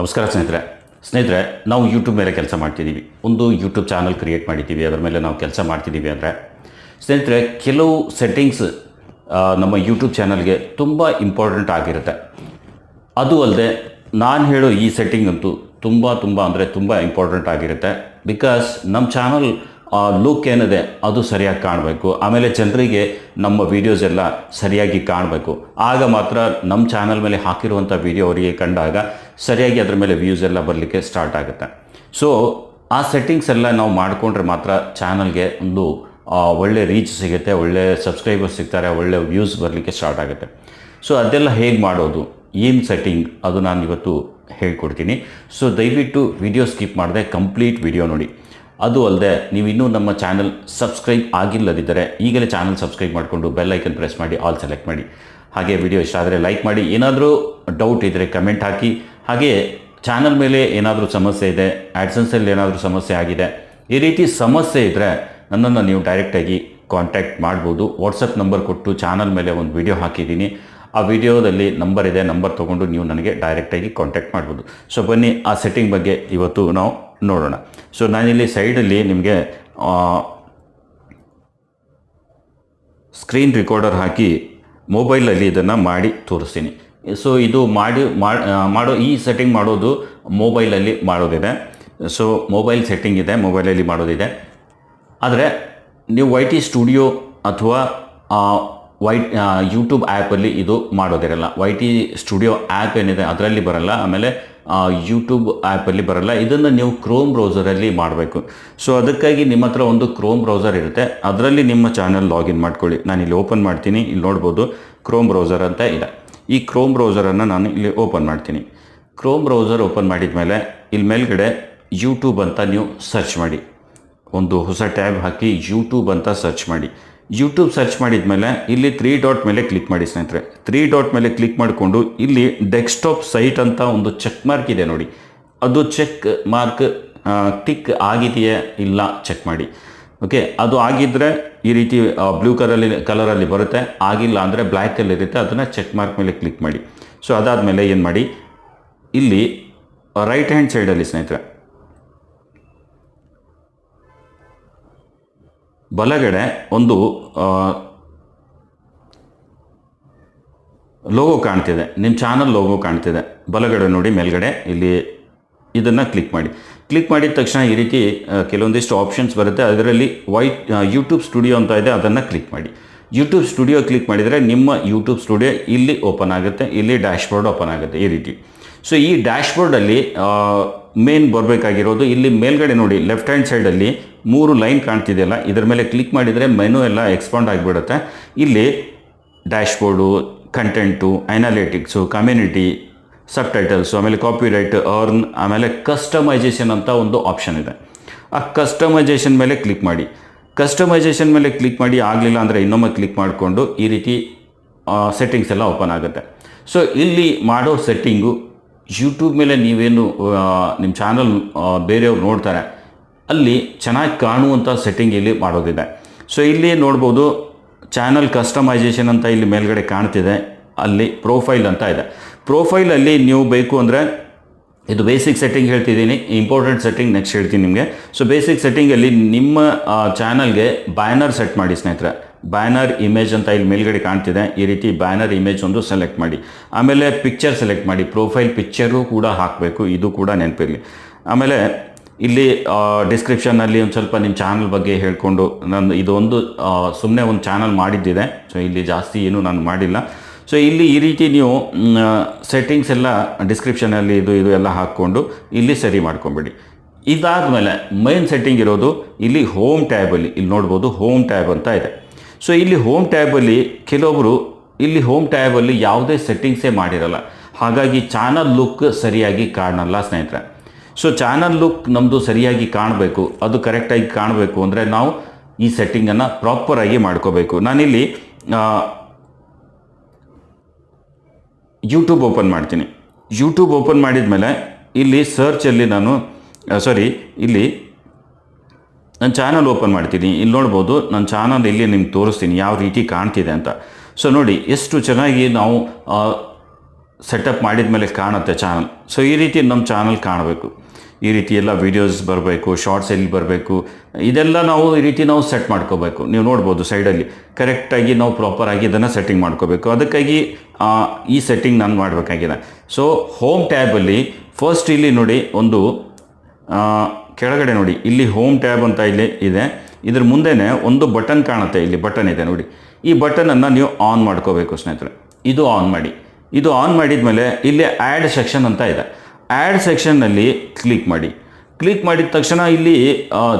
ನಮಸ್ಕಾರ ಸ್ನೇಹಿತರೆ. ಸ್ನೇಹಿತರೆ, ನಾವು ಯೂಟ್ಯೂಬ್ ಮೇಲೆ ಕೆಲಸ ಮಾಡ್ತಿದ್ದೀವಿ. ಒಂದು ಯೂಟ್ಯೂಬ್ ಚಾನಲ್ ಕ್ರಿಯೇಟ್ ಮಾಡಿದ್ದೀವಿ. ಅದರ ಮೇಲೆ ನಾವು ಕೆಲಸ ಮಾಡ್ತಿದ್ದೀವಿ ಅಂದರೆ, ಸ್ನೇಹಿತರೆ, ಕೆಲವು ಸೆಟ್ಟಿಂಗ್ಸ್ ನಮ್ಮ ಯೂಟ್ಯೂಬ್ ಚಾನಲ್ಗೆ ತುಂಬ ಇಂಪಾರ್ಟೆಂಟ್ ಆಗಿರುತ್ತೆ. ಅದು ಅಲ್ಲದೆ, ನಾನು ಹೇಳೋ ಈ ಸೆಟ್ಟಿಂಗ್ ಅಂತೂ ತುಂಬ ತುಂಬ ಅಂದರೆ ತುಂಬ ಇಂಪಾರ್ಟೆಂಟ್ ಆಗಿರುತ್ತೆ. ಬಿಕಾಸ್ ನಮ್ಮ ಚಾನಲ್ ಲುಕ್ ಏನಿದೆ ಅದು ಸರಿಯಾಗಿ ಕಾಣಬೇಕು. ಆಮೇಲೆ ಜನರಿಗೆ ನಮ್ಮ ವೀಡಿಯೋಸ್ ಎಲ್ಲ ಸರಿಯಾಗಿ ಕಾಣಬೇಕು. ಆಗ ಮಾತ್ರ ನಮ್ಮ ಚಾನಲ್ ಮೇಲೆ ಹಾಕಿರುವಂಥ ವೀಡಿಯೋ ಅವರಿಗೆ ಕಂಡಾಗ ಸರಿಯಾಗಿ ಅದರ ಮೇಲೆ ವ್ಯೂಸ್ ಎಲ್ಲ ಬರಲಿಕ್ಕೆ ಸ್ಟಾರ್ಟ್ ಆಗುತ್ತೆ. ಸೊ ಆ ಸೆಟ್ಟಿಂಗ್ಸ್ ಎಲ್ಲ ನಾವು ಮಾಡಿಕೊಂಡ್ರೆ ಮಾತ್ರ ಚಾನಲ್ಗೆ ಒಂದು ಆ, ಒಳ್ಳೆ ರೀಚ್ ಸಿಗುತ್ತೆ ಒಳ್ಳೆ ಸಬ್ಸ್ಕ್ರೈಬರ್ಸ್ ಸಿಗ್ತಾರೆ ಒಳ್ಳೆ ವ್ಯೂಸ್ ಬರಲಿಕ್ಕೆ ಸ್ಟಾರ್ಟ್ ಆಗುತ್ತೆ. ಸೊ ಅದೆಲ್ಲ ಹೇಗೆ ಮಾಡೋದು? ಏನು ಸೆಟ್ಟಿಂಗ್ ಅದು ನಾನು ಇವತ್ತು ಹೇಳ್ಕೊಡ್ತೀನಿ. ಸೊ ದಯವಿಟ್ಟು ವಿಡಿಯೋ ಸ್ಕಿಪ್ ಮಾಡಿದೆ ಕಂಪ್ಲೀಟ್ ವಿಡಿಯೋ ನೋಡಿ. ಅದು ಅಲ್ಲದೆ ನೀವು ಇನ್ನೂ ನಮ್ಮ ಚಾನಲ್ ಸಬ್ಸ್ಕ್ರೈಬ್ ಆಗಿಲ್ಲದಿದ್ದರೆ ಈಗಲೇ ಚಾನಲ್ ಸಬ್ಸ್ಕ್ರೈಬ್ ಮಾಡಿಕೊಂಡು ಬೆಲ್ ಐಕನ್ ಪ್ರೆಸ್ ಮಾಡಿ, ಆಲ್ ಸೆಲೆಕ್ಟ್ ಮಾಡಿ. ಹಾಗೆ ವಿಡಿಯೋ ಇಷ್ಟ ಆದರೆ ಲೈಕ್ ಮಾಡಿ. ಏನಾದರೂ ಡೌಟ್ ಇದ್ದರೆ ಕಮೆಂಟ್ ಹಾಕಿ. ಹಾಗೆ ಚಾನಲ್ ಮೇಲೆ ಏನಾದರೂ ಸಮಸ್ಯೆ ಇದೆ ಆ್ಯಡ್ಸನ್ಸಲ್ಲಿ ಏನಾದರೂ ಸಮಸ್ಯೆ ಆಗಿದೆ, ಈ ರೀತಿ ಸಮಸ್ಯೆ ಇದ್ದರೆ ನನ್ನನ್ನು ನೀವು ಡೈರೆಕ್ಟಾಗಿ ಕಾಂಟ್ಯಾಕ್ಟ್ ಮಾಡ್ಬೋದು. ವಾಟ್ಸಪ್ ನಂಬರ್ ಕೊಟ್ಟು ಚಾನಲ್ ಮೇಲೆ ಒಂದು ವಿಡಿಯೋ ಹಾಕಿದ್ದೀನಿ. ಆ ವಿಡಿಯೋದಲ್ಲಿ ನಂಬರ್ ಇದೆ ನಂಬರ್ ತೊಗೊಂಡು ನೀವು ನನಗೆ ಡೈರೆಕ್ಟಾಗಿ ಕಾಂಟ್ಯಾಕ್ಟ್ ಮಾಡ್ಬೋದು. ಸೊ ಬನ್ನಿ, ಆ ಸೆಟ್ಟಿಂಗ್ ಬಗ್ಗೆ ಇವತ್ತು ನಾವು ನೋಡೋಣ. ಸೊ ನಾನಿಲ್ಲಿ ಸೈಡಲ್ಲಿ ನಿಮಗೆ ಸ್ಕ್ರೀನ್ ರೆಕಾರ್ಡರ್ ಹಾಕಿ ಮೊಬೈಲಲ್ಲಿ ಇದನ್ನು ಮಾಡಿ ತೋರಿಸ್ತೀನಿ. ಸೊ ಇದು ಮಾಡಿ ಮಾಡ್- ಈ ಸೆಟ್ಟಿಂಗ್ ಮಾಡೋದು ಮೊಬೈಲಲ್ಲಿ ಮಾಡೋದಿದೆ. ಸೊ ಮೊಬೈಲ್ ಸೆಟ್ಟಿಂಗ್ ಇದೆ ಮೊಬೈಲಲ್ಲಿ ಮಾಡೋದಿದೆ. ಆದರೆ, ನೀವು ವೈ ಟಿ ಸ್ಟುಡಿಯೋ ಅಥವಾ ವೈಟ್ ಯೂಟ್ಯೂಬ್ ಆ್ಯಪಲ್ಲಿ ಇದು ಮಾಡೋದಿರಲ್ಲ. ವೈ ಟಿ ಸ್ಟುಡಿಯೋ ಆ್ಯಪ್ ಏನಿದೆ ಅದರಲ್ಲಿ ಬರಲ್ಲ, ಆಮೇಲೆ ಯೂಟ್ಯೂಬ್ ಆ್ಯಪಲ್ಲಿ ಬರಲ್ಲ. ಇದನ್ನು ನೀವು ಕ್ರೋಮ್ ಬ್ರೌಸರಲ್ಲಿ ಮಾಡಬೇಕು. ಸೊ ಅದಕ್ಕಾಗಿ ನಿಮ್ಮ ಹತ್ರ ಒಂದು ಕ್ರೋಮ್ ಬ್ರೌಸರ್ ಇರುತ್ತೆ. ಅದರಲ್ಲಿ ನಿಮ್ಮ ಚಾನಲ್ ಲಾಗಿನ್ ಮಾಡ್ಕೊಳ್ಳಿ. ನಾನು ಇಲ್ಲಿ ಓಪನ್ ಮಾಡ್ತೀನಿ, ಇಲ್ಲಿ ನೋಡ್ಬೋದು ಕ್ರೋಮ್ ಬ್ರೌಸರ್ ಅಂತ ಇದೆ. ಈ ಕ್ರೋಮ್ ಬ್ರೌಸರನ್ನು ನಾನು ಇಲ್ಲಿ ಓಪನ್ ಮಾಡ್ತೀನಿ. ಕ್ರೋಮ್ ಬ್ರೌಸರ್ ಓಪನ್ ಮಾಡಿದ ಮೇಲೆ, ಇಲ್ಲಿ ಮೇಲ್ಗಡೆ ಯೂಟ್ಯೂಬ್ ಅಂತ ನೀವು ಸರ್ಚ್ ಮಾಡಿ. ಒಂದು ಹೊಸ ಟ್ಯಾಬ್ ಹಾಕಿ ಯೂಟ್ಯೂಬ್ ಅಂತ ಸರ್ಚ್ ಮಾಡಿ. ಯೂಟ್ಯೂಬ್ ಸರ್ಚ್ ಮಾಡಿದ ಮೇಲೆ ಇಲ್ಲಿ ತ್ರೀ ಡಾಟ್ ಮೇಲೆ ಕ್ಲಿಕ್ ಮಾಡಿ ಸ್ನೇಹಿತರೆ. ತ್ರೀ ಡಾಟ್ ಮೇಲೆ ಕ್ಲಿಕ್ ಮಾಡಿಕೊಂಡು ಇಲ್ಲಿ ಡೆಸ್ಕ್ಟಾಪ್ ಸೈಟ್ ಅಂತ ಒಂದು ಚೆಕ್ ಮಾರ್ಕ್ ಇದೆ ನೋಡಿ. ಅದು ಚೆಕ್ ಮಾರ್ಕ್ ಟಿಕ್ ಆಗಿದೆಯೇ ಇಲ್ಲ ಚೆಕ್ ಮಾಡಿ. ಓಕೆ ಅದು ಆಗಿದ್ದರೆ ಈ ರೀತಿ ಬ್ಲೂ ಕಲರಲ್ಲಿ ಕಲರಲ್ಲಿ ಬರುತ್ತೆ. ಆಗಿಲ್ಲ ಅಂದರೆ ಬ್ಲ್ಯಾಕಲ್ಲಿ ಇರುತ್ತೆ. ಅದನ್ನು ಚೆಕ್ ಮಾರ್ಕ್ ಮೇಲೆ ಕ್ಲಿಕ್ ಮಾಡಿ. ಸೊ ಅದಾದಮೇಲೆ ಏನು ಮಾಡಿ? ಇಲ್ಲಿ ರೈಟ್ ಹ್ಯಾಂಡ್ ಸೈಡಲ್ಲಿ ಸ್ನೇಹಿತರೆ ಬಲಗಡೆ ಒಂದು ಲೋಗೋ ಕಾಣ್ತಿದೆ. ನಿಮ್ಮ ಚಾನಲ್ ಲೋಗೋ ಕಾಣ್ತಿದೆ. ಬಲಗಡೆ ನೋಡಿ, ಮೇಲ್ಗಡೆ ಇಲ್ಲಿ ಇದನ್ನು ಕ್ಲಿಕ್ ಮಾಡಿ. ಕ್ಲಿಕ್ ಮಾಡಿದ ತಕ್ಷಣ ಈ ರೀತಿ ಕೆಲವೊಂದಿಷ್ಟು ಆಪ್ಷನ್ಸ್ ಬರುತ್ತೆ. ಅದರಲ್ಲಿ ವೈಟ್ ಯೂಟ್ಯೂಬ್ ಸ್ಟುಡಿಯೋ ಅಂತ ಇದೆ, ಅದನ್ನು ಕ್ಲಿಕ್ ಮಾಡಿ. ಯೂಟ್ಯೂಬ್ ಸ್ಟುಡಿಯೋ ಕ್ಲಿಕ್ ಮಾಡಿದರೆ ನಿಮ್ಮ ಯೂಟ್ಯೂಬ್ ಸ್ಟುಡಿಯೋ ಇಲ್ಲಿ ಓಪನ್ ಆಗುತ್ತೆ. ಇಲ್ಲಿ ಡ್ಯಾಶ್ಬೋರ್ಡ್ ಓಪನ್ ಆಗುತ್ತೆ ಈ ರೀತಿ. ಸೊ ಈ ಡ್ಯಾಶ್ಬೋರ್ಡಲ್ಲಿ ಮೇನ್ ಬರಬೇಕಾಗಿರೋದು ಇಲ್ಲಿ ಮೇಲ್ಗಡೆ ನೋಡಿ ಲೆಫ್ಟ್ ಹ್ಯಾಂಡ್ ಸೈಡಲ್ಲಿ ಮೂರು ಲೈನ್ ಕಾಣ್ತಿದೆಯಲ್ಲ, ಇದರ ಮೇಲೆ ಕ್ಲಿಕ್ ಮಾಡಿದರೆ ಮೆನು ಎಲ್ಲ ಎಕ್ಸ್ಪಾಂಡ್ ಆಗಿಬಿಡುತ್ತೆ. ಇಲ್ಲಿ dashboard content analytics community subtitles ಆಮೇಲೆ ಕಾಪಿರೈಟ್ ಅರ್ನ್ ಆಮೇಲೆ ಕಸ್ಟಮೈಜೇಷನ್ ಅಂತ ಒಂದು ಆಪ್ಷನ್ ಇದೆ. ಆ ಕಸ್ಟಮೈಜೇಷನ್ ಮೇಲೆ ಕ್ಲಿಕ್ ಮಾಡಿ. ಕಸ್ಟಮೈಸೇಷನ್ ಮೇಲೆ ಕ್ಲಿಕ್ ಮಾಡಿ ಆಗಲಿಲ್ಲ ಅಂದರೆ ಇನ್ನೊಮ್ಮೆ ಕ್ಲಿಕ್ ಮಾಡಿಕೊಂಡು ಈ ರೀತಿ ಸೆಟ್ಟಿಂಗ್ಸ್ ಎಲ್ಲ ಓಪನ್ ಆಗುತ್ತೆ. ಸೊ ಇಲ್ಲಿ ಮಾಡೋ ಸೆಟ್ಟಿಂಗು ಯೂಟ್ಯೂಬ್ ಮೇಲೆ ನೀವೇನು ನಿಮ್ಮ ಚಾನಲ್ ಬೇರೆಯವ್ರು ನೋಡ್ತಾರೆ, ಅಲ್ಲಿ ಚೆನ್ನಾಗಿ ಕಾಣುವಂಥ ಸೆಟ್ಟಿಂಗ್ ಇಲ್ಲಿ ಮಾಡೋದಿದೆ ಸೊ ಇಲ್ಲಿ ನೋಡ್ಬೋದು ಚಾನಲ್ ಕಸ್ಟಮೈಸೇಷನ್ ಅಂತ ಇಲ್ಲಿ ಮೇಲ್ಗಡೆ ಕಾಣ್ತಿದೆ, ಅಲ್ಲಿ ಪ್ರೊಫೈಲ್ ಅಂತ ಇದೆ. ಪ್ರೊಫೈಲಲ್ಲಿ ನೀವು ಬೇಕು ಅಂದರೆ, ಇದು ಬೇಸಿಕ್ ಸೆಟ್ಟಿಂಗ್ ಹೇಳ್ತಿದ್ದೀನಿ ಇಂಪಾರ್ಟೆಂಟ್ ಸೆಟ್ಟಿಂಗ್ ನೆಕ್ಸ್ಟ್ ಹೇಳ್ತೀನಿ ನಿಮಗೆ. ಸೊ ಬೇಸಿಕ್ ಸೆಟ್ಟಿಂಗಲ್ಲಿ ನಿಮ್ಮ ಚಾನಲ್ಗೆ ಬ್ಯಾನರ್ ಸೆಟ್ ಮಾಡಿ ಸ್ನೇಹಿತರೆ. ಬ್ಯಾನರ್ ಇಮೇಜ್ ಅಂತ ಇಲ್ಲಿ ಮೇಲ್ಗಡೆ ಕಾಣ್ತಿದೆ. ಈ ರೀತಿ ಬ್ಯಾನರ್ ಇಮೇಜ್ ಒಂದು ಸೆಲೆಕ್ಟ್ ಮಾಡಿ. ಆಮೇಲೆ ಪಿಕ್ಚರ್ ಸೆಲೆಕ್ಟ್ ಮಾಡಿ. ಪ್ರೊಫೈಲ್ ಪಿಕ್ಚರು ಕೂಡ ಹಾಕಬೇಕು. ಇದು ಕೂಡ ನೆನಪಿರಲಿ. ಆಮೇಲೆ ಇಲ್ಲಿ ಡಿಸ್ಕ್ರಿಪ್ಷನ್ನಲ್ಲಿ ಒಂದು ಸ್ವಲ್ಪ ನಿಮ್ಮ ಚಾನಲ್ ಬಗ್ಗೆ ಹೇಳಿಕೊಂಡು ನಾನು ಇದೊಂದು ಸುಮ್ಮನೆ ಒಂದು ಚಾನಲ್ ಮಾಡಿದ್ದಿದೆ. ಸೊ ಇಲ್ಲಿ ಜಾಸ್ತಿ ಏನು ನಾನು ಮಾಡಿಲ್ಲ. ಸೊ ಇಲ್ಲಿ ಈ ರೀತಿ ನೀವು ಸೆಟ್ಟಿಂಗ್ಸ್ ಎಲ್ಲ ಡಿಸ್ಕ್ರಿಪ್ಷನಲ್ಲಿ ಇದು ಇದು ಎಲ್ಲ ಹಾಕ್ಕೊಂಡು ಇಲ್ಲಿ ಸರಿ ಮಾಡ್ಕೊಂಬಿಡಿ. ಇದಾದಮೇಲೆ ಮೈನ್ ಸೆಟ್ಟಿಂಗ್ ಇರೋದು ಇಲ್ಲಿ ಹೋಮ್ ಟ್ಯಾಬಲ್ಲಿ ಇಲ್ಲಿ ನೋಡ್ಬೋದು ಹೋಮ್ ಟ್ಯಾಬ್ ಅಂತ ಇದೆ. ಸೊ ಇಲ್ಲಿ ಹೋಮ್ ಟ್ಯಾಬಲ್ಲಿ ಕೆಲವೊಬ್ಬರು ಇಲ್ಲಿ ಹೋಮ್ ಟ್ಯಾಬಲ್ಲಿ ಯಾವುದೇ ಸೆಟ್ಟಿಂಗ್ಸೇ ಮಾಡಿರಲ್ಲ. ಹಾಗಾಗಿ ಚಾನಲ್ ಲುಕ್ ಸರಿಯಾಗಿ ಕಾಣಲ್ಲ ಸ್ನೇಹಿತರೆ. ಸೊ ಚಾನಲ್ ಲುಕ್ ನಮ್ಮದು ಸರಿಯಾಗಿ ಕಾಣಬೇಕು. ಅದು ಕರೆಕ್ಟಾಗಿ ಕಾಣಬೇಕು ಅಂದರೆ ನಾವು ಈ ಸೆಟ್ಟಿಂಗನ್ನು ಪ್ರಾಪರಾಗಿ ಮಾಡ್ಕೋಬೇಕು. ನಾನಿಲ್ಲಿ ಯೂಟ್ಯೂಬ್ ಓಪನ್ ಮಾಡ್ತೀನಿ. ಯೂಟ್ಯೂಬ್ ಓಪನ್ ಮಾಡಿದ ಮೇಲೆ ಇಲ್ಲಿ ಸರ್ಚಲ್ಲಿ ನಾನು ಸಾರಿ ಇಲ್ಲಿ ನನ್ನ ಚಾನಲ್ ಓಪನ್ ಮಾಡ್ತೀನಿ. ಇಲ್ಲಿ ನೋಡ್ಬೋದು ನನ್ನ ಚಾನಲ್ ಇಲ್ಲಿ ನಿಮ್ಗೆ ತೋರಿಸ್ತೀನಿ ಯಾವ ರೀತಿ ಕಾಣ್ತಿದೆ ಅಂತ. ಸೊ ನೋಡಿ, ಎಷ್ಟು ಚೆನ್ನಾಗಿ ನಾವು ಸೆಟಪ್ ಮಾಡಿದ ಮೇಲೆ ಕಾಣುತ್ತೆ ಚಾನಲ್ ಸೊ ಈ ರೀತಿ ನಮ್ಮ ಚಾನಲ್ ಕಾಣಬೇಕು. ಈ ರೀತಿ ಎಲ್ಲ ವೀಡಿಯೋಸ್ ಬರಬೇಕು ಶಾರ್ಟ್ಸ್ ಎಲ್ಲಿ ಬರಬೇಕು, ಇದೆಲ್ಲ ನಾವು ಈ ರೀತಿ ನಾವು ಸೆಟ್ ಮಾಡ್ಕೋಬೇಕು. ನೀವು ನೋಡ್ಬೋದು ಸೈಡಲ್ಲಿ ಕರೆಕ್ಟಾಗಿ ನಾವು ಪ್ರಾಪರಾಗಿ ಇದನ್ನು ಸೆಟ್ಟಿಂಗ್ ಮಾಡ್ಕೋಬೇಕು. ಅದಕ್ಕಾಗಿ ಈ ಸೆಟ್ಟಿಂಗ್ ನಾನು ಮಾಡಬೇಕಾಗಿದೆ. ಸೊ ಹೋಮ್ ಟ್ಯಾಬಲ್ಲಿ ಫಸ್ಟ್ ಇಲ್ಲಿ ನೋಡಿ ಒಂದು ಕೆಳಗಡೆ ನೋಡಿ, ಇಲ್ಲಿ ಹೋಮ್ ಟ್ಯಾಬ್ ಅಂತ ಇಲ್ಲಿ ಇದೆ. ಇದ್ರ ಮುಂದೆನೇ ಒಂದು ಬಟನ್ ಕಾಣುತ್ತೆ, ಇಲ್ಲಿ ಬಟನ್ ಇದೆ ನೋಡಿ. ಈ ಬಟನನ್ನು ನೀವು ಆನ್ ಮಾಡ್ಕೋಬೇಕು ಸ್ನೇಹಿತರೆ. ಇದು ಆನ್ ಮಾಡಿ. ಇದು ಆನ್ ಮಾಡಿದ ಮೇಲೆ ಇಲ್ಲಿ ಆ್ಯಡ್ ಸೆಕ್ಷನ್ ಅಂತ ಇದೆ. ಆ್ಯಡ್ ಸೆಕ್ಷನ್ನಲ್ಲಿ ಕ್ಲಿಕ್ ಮಾಡಿ. ಕ್ಲಿಕ್ ಮಾಡಿದ ತಕ್ಷಣ ಇಲ್ಲಿ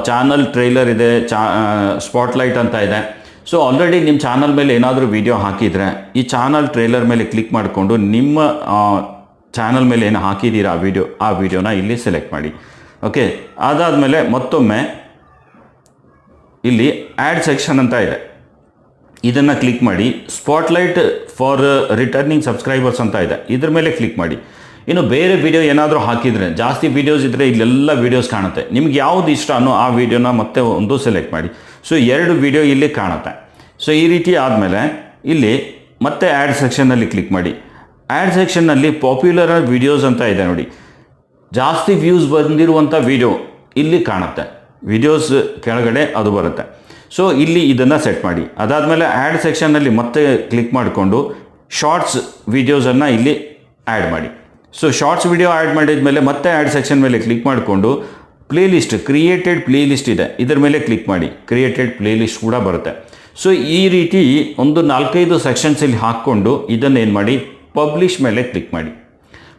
ಚಾನಲ್ ಟ್ರೈಲರ್ ಇದೆ, ಚಾ ಸ್ಪಾಟ್ಲೈಟ್ ಅಂತ ಇದೆ. ಸೊ ಆಲ್ರೆಡಿ ನಿಮ್ಮ ಚಾನಲ್ ಮೇಲೆ ಏನಾದರೂ ವಿಡಿಯೋ ಹಾಕಿದರೆ, ಈ ಚಾನಲ್ ಟ್ರೈಲರ್ ಮೇಲೆ ಕ್ಲಿಕ್ ಮಾಡಿಕೊಂಡು ನಿಮ್ಮ ಚಾನಲ್ ಮೇಲೆ ಏನು ಹಾಕಿದ್ದೀರಾ ಆ ವಿಡಿಯೋ ಆ ವಿಡಿಯೋನ ಇಲ್ಲಿ ಸೆಲೆಕ್ಟ್ ಮಾಡಿ. ಓಕೆ ಅದಾದಮೇಲೆ ಮತ್ತೊಮ್ಮೆ ಇಲ್ಲಿ ಆ್ಯಡ್ ಸೆಕ್ಷನ್ ಅಂತ ಇದೆ. ಇದನ್ನು ಕ್ಲಿಕ್ ಮಾಡಿ ಸ್ಪಾಟ್ಲೈಟ್ ಫಾರ್ ರಿಟರ್ನಿಂಗ್ ಸಬ್ಸ್ಕ್ರೈಬರ್ಸ್ ಅಂತ ಇದೆ. ಇದ್ರ ಮೇಲೆ ಕ್ಲಿಕ್ ಮಾಡಿ. ಇನ್ನು ಬೇರೆ ವಿಡಿಯೋ ಏನಾದರೂ ಹಾಕಿದರೆ, ಜಾಸ್ತಿ ವೀಡಿಯೋಸ್ ಇದ್ದರೆ ಇಲ್ಲೆಲ್ಲ ವೀಡಿಯೋಸ್ ಕಾಣುತ್ತೆ. ನಿಮ್ಗೆ ಯಾವುದು ಇಷ್ಟ ಅನ್ನೋ ಆ ವಿಡಿಯೋನ ಮತ್ತೆ ಒಂದು ಸೆಲೆಕ್ಟ್ ಮಾಡಿ. ಸೊ ಎರಡು ವಿಡಿಯೋ ಇಲ್ಲಿ ಕಾಣುತ್ತೆ. ಸೊ ಈ ರೀತಿ ಆದಮೇಲೆ ಇಲ್ಲಿ ಮತ್ತೆ ಆ್ಯಡ್ ಸೆಕ್ಷನ್ನಲ್ಲಿ ಕ್ಲಿಕ್ ಮಾಡಿ. ಆ್ಯಡ್ ಸೆಕ್ಷನ್ನಲ್ಲಿ ಪಾಪ್ಯುಲರ್ ವಿಡಿಯೋಸ್ ಅಂತ ಇದೆ ನೋಡಿ. ಜಾಸ್ತಿ ವ್ಯೂಸ್ ಬಂದಿರುವಂಥ ವಿಡಿಯೋ ಇಲ್ಲಿ ಕಾಣುತ್ತೆ. ವಿಡಿಯೋಸ್ ಕೆಳಗಡೆ ಅದು ಬರುತ್ತೆ. ಸೊ ಇಲ್ಲಿ ಇದನ್ನು ಸೆಟ್ ಮಾಡಿ. ಅದಾದಮೇಲೆ ಆ್ಯಡ್ ಸೆಕ್ಷನ್ನಲ್ಲಿ ಮತ್ತೆ ಕ್ಲಿಕ್ ಮಾಡಿಕೊಂಡು ಶಾರ್ಟ್ಸ್ ವಿಡಿಯೋಸನ್ನು ಇಲ್ಲಿ ಆ್ಯಡ್ ಮಾಡಿ. ಸೊ ಶಾರ್ಟ್ಸ್ ವಿಡಿಯೋ ಆ್ಯಡ್ ಮಾಡಿದ ಮೇಲೆ ಮತ್ತೆ ಆ್ಯಡ್ ಸೆಕ್ಷನ್ ಮೇಲೆ ಕ್ಲಿಕ್ ಮಾಡಿಕೊಂಡು playlist created play list ಇದೆ. ಇದರ ಮೇಲೆ ಕ್ಲಿಕ್ ಮಾಡಿ. ಕ್ರಿಯೇಟೆಡ್ ಪ್ಲೇ ಲಿಸ್ಟ್ ಕೂಡ ಬರುತ್ತೆ. ಸೊ ಈ ರೀತಿ ಒಂದು ನಾಲ್ಕೈದು ಸೆಕ್ಷನ್ಸ್ ಇಲ್ಲಿ ಹಾಕ್ಕೊಂಡು ಇದನ್ನು ಏನು ಮಾಡಿ? ಪಬ್ಲಿಷ್ ಮೇಲೆ ಕ್ಲಿಕ್ ಮಾಡಿ.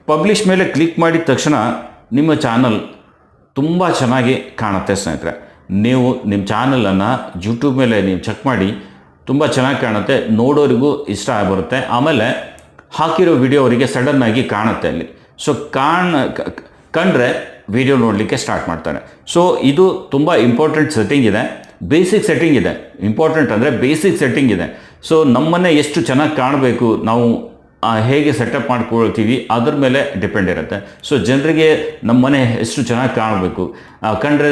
ಪಬ್ಲಿಷ್ ಮೇಲೆ ಕ್ಲಿಕ್ ಮಾಡಿದ ತಕ್ಷಣ ನಿಮ್ಮ ಚಾನಲ್ ತುಂಬ ಚೆನ್ನಾಗಿ ಕಾಣುತ್ತೆ ಸ್ನೇಹಿತರೆ. ನೀವು ನಿಮ್ಮ ಚಾನಲನ್ನು ಯೂಟ್ಯೂಬ್ ಮೇಲೆ ನೀವು ಚೆಕ್ ಮಾಡಿ ತುಂಬ ಚೆನ್ನಾಗಿ ಕಾಣುತ್ತೆ, ನೋಡೋರಿಗೂ ಇಷ್ಟ ಬರುತ್ತೆ ಆಮೇಲೆ ಹಾಕಿರೋ ವಿಡಿಯೋ ಅವರಿಗೆ ಸಡನ್ನಾಗಿ ಕಾಣುತ್ತೆ ಅಲ್ಲಿ. ಸೊ ಕಾಣ ಕಂಡ್ರೆ ವಿಡಿಯೋ ನೋಡಲಿಕ್ಕೆ ಸ್ಟಾರ್ಟ್ ಮಾಡ್ತಾರೆ. ಸೊ ಇದು ತುಂಬ ಇಂಪಾರ್ಟೆಂಟ್ ಸೆಟ್ಟಿಂಗ್ ಇದೆ. ಬೇಸಿಕ್ ಸೆಟ್ಟಿಂಗ್ ಇದೆ. ಇಂಪಾರ್ಟೆಂಟ್ ಅಂದರೆ ಬೇಸಿಕ್ ಸೆಟ್ಟಿಂಗ್ ಇದೆ. ಸೊ ನಮ್ಮನ್ನೇ ಎಷ್ಟು ಚೆನ್ನಾಗಿ ಕಾಣಬೇಕು ನಾವು ಹೇಗೆ ಸೆಟಪ್ ಮಾಡ್ಕೊಳ್ತೀವಿ ಅದ್ರ ಮೇಲೆ ಡಿಪೆಂಡ್ ಇರುತ್ತೆ. ಸೊ ಜನರಿಗೆ ನಮ್ಮ ಮನೆ ಎಷ್ಟು ಚೆನ್ನಾಗಿ ಕಾಣಬೇಕು ಕಂಡ್ರೆ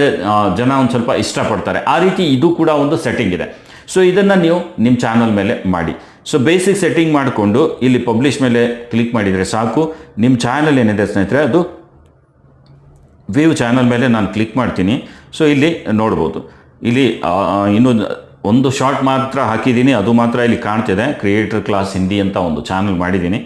ಜನ ಒಂದು ಸ್ವಲ್ಪ ಇಷ್ಟಪಡ್ತಾರೆ. ಆ ರೀತಿ ಇದು ಕೂಡ ಒಂದು ಸೆಟ್ಟಿಂಗ್ ಇದೆ. ಸೊ ಇದನ್ನು ನೀವು ನಿಮ್ಮ ಚಾನಲ್ ಮೇಲೆ ಮಾಡಿ. ಸೊ ಬೇಸಿಕ್ ಸೆಟ್ಟಿಂಗ್ ಮಾಡಿಕೊಂಡು ಇಲ್ಲಿ ಪಬ್ಲಿಷ್ ಮೇಲೆ ಕ್ಲಿಕ್ ಮಾಡಿದರೆ ಸಾಕು. ನಿಮ್ಮ ಚಾನಲ್ ಏನಿದೆ ಸ್ನೇಹಿತರೆ ಅದು ವ್ಯೂ ಚಾನಲ್ ಮೇಲೆ ನಾನು ಕ್ಲಿಕ್ ಮಾಡ್ತೀನಿ. ಸೊ ಇಲ್ಲಿ ನೋಡ್ಬೋದು. ಇಲ್ಲಿ ಆ, ಇನ್ನು ಒಂದು ಶಾರ್ಟ್ ಮಾತ್ರ ಹಾಕಿದ್ದೀನಿ. ಅದು ಮಾತ್ರ ಇಲ್ಲಿ ಕಾಣ್ತಿದೆ. ಕ್ರಿಯೇಟರ್ ಕ್ಲಾಸ್ ಹಿಂದಿ ಅಂತ ಒಂದು ಚಾನಲ್ ಮಾಡಿದ್ದೀನಿ.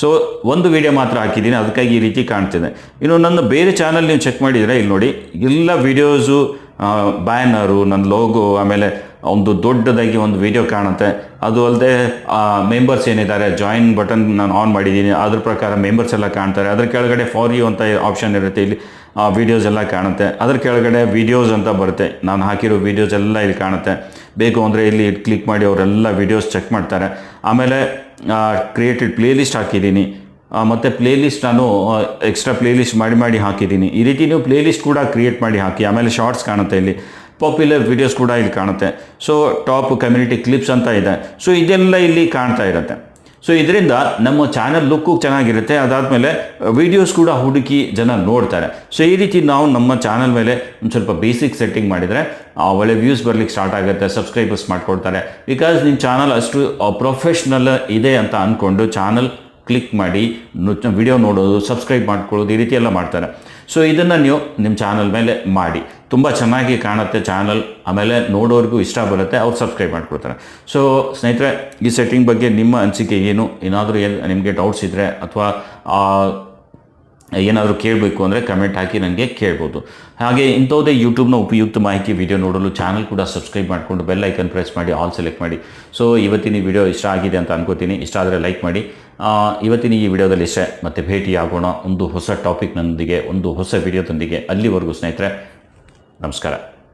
ಸೊ ಒಂದು ವಿಡಿಯೋ ಮಾತ್ರ ಹಾಕಿದ್ದೀನಿ. ಅದಕ್ಕಾಗಿ ಈ ರೀತಿ ಕಾಣ್ತಿದೆ. ಇನ್ನು ನನ್ನ ಬೇರೆ ಚಾನಲ್ ನೀವು ಚೆಕ್ ಮಾಡಿದರೆ ಇಲ್ಲಿ ನೋಡಿ. ಎಲ್ಲ ವಿಡಿಯೋಸು ಬ್ಯಾನರು ನನ್ನ ಲೋಗೋ ಆಮೇಲೆ ಒಂದು ದೊಡ್ಡದಾಗಿ ಒಂದು ವಿಡಿಯೋ ಕಾಣುತ್ತೆ. ಅದು ಅಲ್ಲದೆ ಮೆಂಬರ್ಸ್ ಏನಿದ್ದಾರೆ? ಜಾಯಿನ್ ಬಟನ್ ನಾನು ಆನ್ ಮಾಡಿದ್ದೀನಿ. ಅದ್ರ ಪ್ರಕಾರ ಮೆಂಬರ್ಸ್ ಎಲ್ಲ ಕಾಣ್ತಾರೆ. ಅದ್ರ ಕೆಳಗಡೆ ಫಾರ್ ಯು ಅಂತ ಆಪ್ಷನ್ ಇರುತ್ತೆ. ಇಲ್ಲಿ ವೀಡಿಯೋಸ್ ಎಲ್ಲ ಕಾಣುತ್ತೆ. ಅದ್ರ ಕೆಳಗಡೆ ವೀಡಿಯೋಸ್ ಅಂತ ಬರುತ್ತೆ. ನಾನು ಹಾಕಿರೋ ವೀಡಿಯೋಸ್ ಎಲ್ಲ ಇಲ್ಲಿ ಕಾಣುತ್ತೆ. ಬೇಕು ಅಂದರೆ ಇಲ್ಲಿ ಕ್ಲಿಕ್ ಮಾಡಿ ಅವರೆಲ್ಲ ವೀಡಿಯೋಸ್ ಚೆಕ್ ಮಾಡ್ತಾರೆ. ಆಮೇಲೆ ಕ್ರಿಯೇಟೆಡ್ ಪ್ಲೇ ಲಿಸ್ಟ್ ಹಾಕಿದ್ದೀನಿ. ಮತ್ತೆ ಪ್ಲೇ ಲಿಸ್ಟ್ ನಾನು ಎಕ್ಸ್ಟ್ರಾ ಪ್ಲೇ ಲಿಸ್ಟ್ ಮಾಡಿ ಮಾಡಿ ಹಾಕಿದ್ದೀನಿ. ಈ ರೀತಿ ನೀವು ಪ್ಲೇ ಲಿಸ್ಟ್ ಕೂಡ ಕ್ರಿಯೇಟ್ ಮಾಡಿ ಹಾಕಿ, ಆಮೇಲೆ ಶಾರ್ಟ್ಸ್ ಕಾಣುತ್ತೆ ಇಲ್ಲಿ. ಪಾಪ್ಯುಲರ್ ವಿಡಿಯೋಸ್ ಕೂಡ ಇಲ್ಲಿ ಕಾಣುತ್ತೆ. ಸೊ ಟಾಪ್ ಕಮ್ಯುನಿಟಿ ಕ್ಲಿಪ್ಸ್ ಅಂತ ಇದೆ. ಸೊ ಇದೆಲ್ಲ ಇಲ್ಲಿ ಕಾಣ್ತಾ ಇರುತ್ತೆ. ಸೊ ಇದರಿಂದ ನಮ್ಮ ಚಾನಲ್ ಲುಕ್ಕು ಚೆನ್ನಾಗಿರುತ್ತೆ. ಅದಾದಮೇಲೆ ವಿಡಿಯೋಸ್ ಕೂಡ ಹುಡುಕಿ ಜನ ನೋಡ್ತಾರೆ. ಸೊ ಈ ರೀತಿ ನಾವು ನಮ್ಮ ಚಾನಲ್ ಮೇಲೆ ಒಂದು ಸ್ವಲ್ಪ ಬೇಸಿಕ್ ಸೆಟ್ಟಿಂಗ್ ಮಾಡಿದರೆ ಒಳ್ಳೆ ವ್ಯೂಸ್ ಬರ್ಲಿಕ್ಕೆ ಸ್ಟಾರ್ಟ್ ಆಗುತ್ತೆ ಸಬ್ಸ್ಕ್ರೈಬರ್ಸ್ ಮಾಡಿಕೊಡ್ತಾರೆ. ಬಿಕಾಸ್ ನಿಮ್ಮ ಚಾನಲ್ ಅಷ್ಟು ಪ್ರೊಫೆಷ್ನಲ್ ಇದೆ ಅಂತ ಅಂದ್ಕೊಂಡು ಚಾನಲ್ ಕ್ಲಿಕ್ ಮಾಡಿ ವಿಡಿಯೋ ನೋಡೋದು ಸಬ್ಸ್ಕ್ರೈಬ್ ಮಾಡ್ಕೊಳ್ಳೋದು, ಈ ರೀತಿ ಎಲ್ಲ ಮಾಡ್ತಾರೆ. ಸೊ ಇದನ್ನು ನೀವು ನಿಮ್ಮ ಚಾನಲ್ ಮೇಲೆ ಮಾಡಿ. ತುಂಬ ಚೆನ್ನಾಗಿ ಕಾಣುತ್ತೆ ಚಾನಲ್ ಆಮೇಲೆ ನೋಡೋರಿಗೂ ಇಷ್ಟ ಬರುತ್ತೆ, ಅವ್ರು ಸಬ್ಸ್ಕ್ರೈಬ್ ಮಾಡ್ಕೊಳ್ತಾರೆ ಸೊ ಸ್ನೇಹಿತರೆ, ಈ ಸೆಟ್ಟಿಂಗ್ ಬಗ್ಗೆ ನಿಮ್ಮ ಅನಿಸಿಕೆ ಏನು? ಏನಾದರೂ ಏನು ನಿಮಗೆ ಡೌಟ್ಸ್ ಇದ್ದರೆ ಅಥವಾ ಏನಾದರೂ ಕೇಳಬೇಕು ಅಂದರೆ ಕಮೆಂಟ್ ಹಾಕಿ ನನಗೆ ಕೇಳ್ಬೋದು. ಹಾಗೆ ಇಂಥವುದೇ ಯೂಟ್ಯೂಬ್ನ ಉಪಯುಕ್ತ ಮಾಹಿತಿ ವಿಡಿಯೋ ನೋಡಲು ಚಾನಲ್ ಕೂಡ ಸಬ್ಸ್ಕ್ರೈಬ್ ಮಾಡಿಕೊಂಡು ಬೆಲ್ ಐಕನ್ ಪ್ರೆಸ್ ಮಾಡಿ ಆಲ್ ಸೆಲೆಕ್ಟ್ ಮಾಡಿ. ಸೊ ಇವತ್ತಿನ ವಿಡಿಯೋ ಇಷ್ಟ ಆಗಿದೆ ಅಂತ ಅನ್ಕೋತೀನಿ. ಇಷ್ಟ ಆದರೆ ಲೈಕ್ ಮಾಡಿ. ಇವತ್ತಿನ ಈ ವಿಡಿಯೋದಲ್ಲಿ ಇಷ್ಟೇ. ಮತ್ತೆ ಭೇಟಿಯಾಗೋಣ. ಒಂದು ಹೊಸ ಟಾಪಿಕ್ನೊಂದಿಗೆ ಒಂದು ಹೊಸ ವಿಡಿಯೋದೊಂದಿಗೆ ಅಲ್ಲಿವರೆಗೂ ಸ್ನೇಹಿತರೆ, ನಮಸ್ಕಾರ.